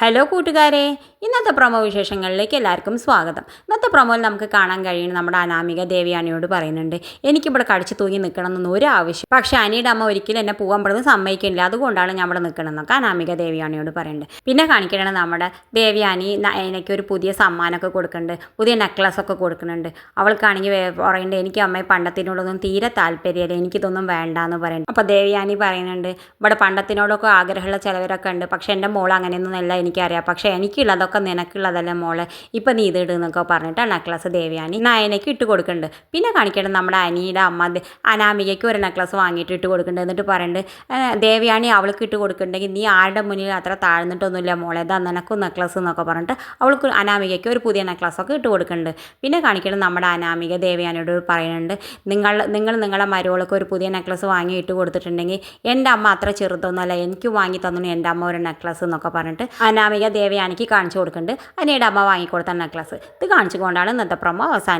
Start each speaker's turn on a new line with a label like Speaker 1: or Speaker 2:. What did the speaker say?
Speaker 1: Hello കൂട്ടുകാരെ ഇന്നത്തെ promo വിശേഷങ്ങളിലേക്ക് എല്ലാവർക്കും സ്വാഗതം. ഇന്നത്തെ പ്രൊമോയിൽ നമുക്ക് കാണാൻ കഴിയുന്ന നമ്മുടെ അനാമിക ദേവിയാനിയോട് പറയുന്നുണ്ട് എനിക്കിവിടെ കടിച്ചു തൂങ്ങി നിൽക്കണം എന്നൊന്നും ഒരു ആവശ്യം പക്ഷേ അനിയുടെ അമ്മ ഒരിക്കലും എന്നെ പോകാൻ പെടുന്നത് സമ്മതിക്കില്ല അതുകൊണ്ടാണ് ഞാൻ ഇവിടെ നിൽക്കണമെന്നൊക്കെ അനാമിക ദേവിയാനിയോട് പറയുന്നുണ്ട്. പിന്നെ കാണിക്കണേ നമ്മുടെ ദേവിയാനി എനിക്ക് ഒരു പുതിയ സമ്മാനമൊക്കെ കൊടുക്കുന്നുണ്ട് പുതിയ നെക്ലസ് ഒക്കെ കൊടുക്കുന്നുണ്ട്. അവൾക്കാണെങ്കിൽ പറയുന്നുണ്ട് എനിക്ക് അമ്മയെ പണ്ടത്തിനോടൊന്നും തീരെ താല്പര്യമില്ല എനിക്കിതൊന്നും വേണ്ട എന്ന് പറയുന്നുണ്ട്. അപ്പോൾ ദേവിയാനി പറയുന്നുണ്ട് ഇവിടെ പണ്ടത്തിനോടൊക്കെ ആഗ്രഹമുള്ള ചിലവരൊക്കെ ഉണ്ട് പക്ഷേ എന്റെ മോൾ അങ്ങനെയൊന്നും അല്ല എനിക്കറിയാം. പക്ഷേ എനിക്കുള്ളതൊക്കെ നിനക്കുള്ളതല്ലേ മോളെ? ഇപ്പം നീ ഇത് ഇടുന്നൊക്കെ പറഞ്ഞിട്ട് നെക്ലസ് ദേവിയാനി നയനയ്ക്ക് ഇട്ട് കൊടുക്കുന്നുണ്ട് പിന്നെ കാണിക്കേണ്ടത് നമ്മുടെ അനിയുടെ അമ്മ അനാമികയ്ക്ക് ഒരു നെക്ലസ് വാങ്ങിയിട്ട് ഇട്ട് കൊടുക്കുന്നുണ്ട് എന്നിട്ട് പറയുന്നുണ്ട് "ഏ, അവൾക്ക് ഇട്ട് കൊടുക്കുന്നുണ്ടെങ്കിൽ നീ ആരുടെ മുന്നിൽ അത്ര താഴ്ന്നിട്ടൊന്നുമില്ല മോളെ? ഇതാ നിനക്കും നെക്ലസ് എന്നൊക്കെ പറഞ്ഞിട്ട് അവൾക്ക് അനാമികയ്ക്ക് ഒരു പുതിയ നെക്ലസ് ഒക്കെ ഇട്ട് കൊടുക്കുന്നുണ്ട് പിന്നെ കാണിക്കണം നമ്മുടെ അനാമിക ദേവിയാനിയോട് പറയുന്നുണ്ട് നിങ്ങൾ നിങ്ങൾ നിങ്ങളുടെ മരുവൾക്ക് ഒരു പുതിയ നെക്ലസ് വാങ്ങി ഇട്ട് കൊടുത്തിട്ടുണ്ടെങ്കിൽ എന്റെ അമ്മ അത്ര ചെറുതൊന്നുമല്ല. എനിക്ക് വാങ്ങി തന്നു എന്റെ അമ്മ ഒരു നെക്ലസ് എന്നൊക്കെ പറഞ്ഞിട്ട് അനാമിക ദേവയാനിക്ക് കാണിച്ചു കൊടുക്കുന്നുണ്ട് അനിയുടെ അമ്മ വാങ്ങിക്കൊടുത്ത നെക്ലസ് ഇത് കാണിച്ചുകൊണ്ടാണ് ഇന്നത്തെ പ്രൊമോ അവസാനം